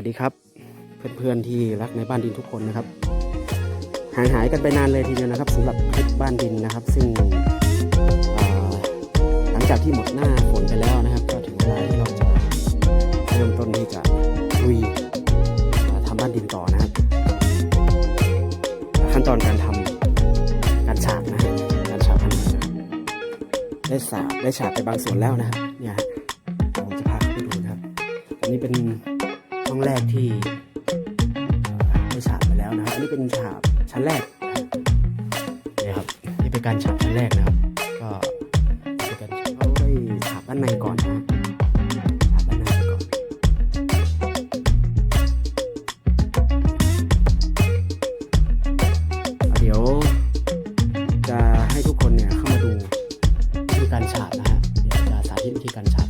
ัสดีครับเพื่อนๆที่รักในบ้านดินทุกคนนะครับห่างหายกันไปนานเลยทีเดียวนะครับสำหรับคลิปบ้านดินนะครับ ซึ่งหลังจากที่หมดหน้าฝนไปแล้วนะครับ ก็ถึงเวลาที่เราจะเริ่มต้นที่จะลุยอ่าทำบ้านดินต่อนะครับขั้นตอนการทำการฉาบนะฮะการฉาบพันธุ์ได้ฉาบได้ฉาบไปบางส่วนแล้วนะครับเนี่ย ห้องแรกที่เอ่อได้ฉาบไปแล้วนะครับอันนี้เป็นฉาบชั้นแรกเนี่ยครับนี่เป็นการฉาบชั้นแรกนะครับ ก็เป็นการเขาได้ฉาบด้านในก่อนนะครับฉาบด้านในก่อนเดี๋ยวจะให้ทุกคนเนี่ยเข้ามาดูวิธีการฉาบนะฮะ เดี๋ยวจะสาธิตวิธีการฉาบ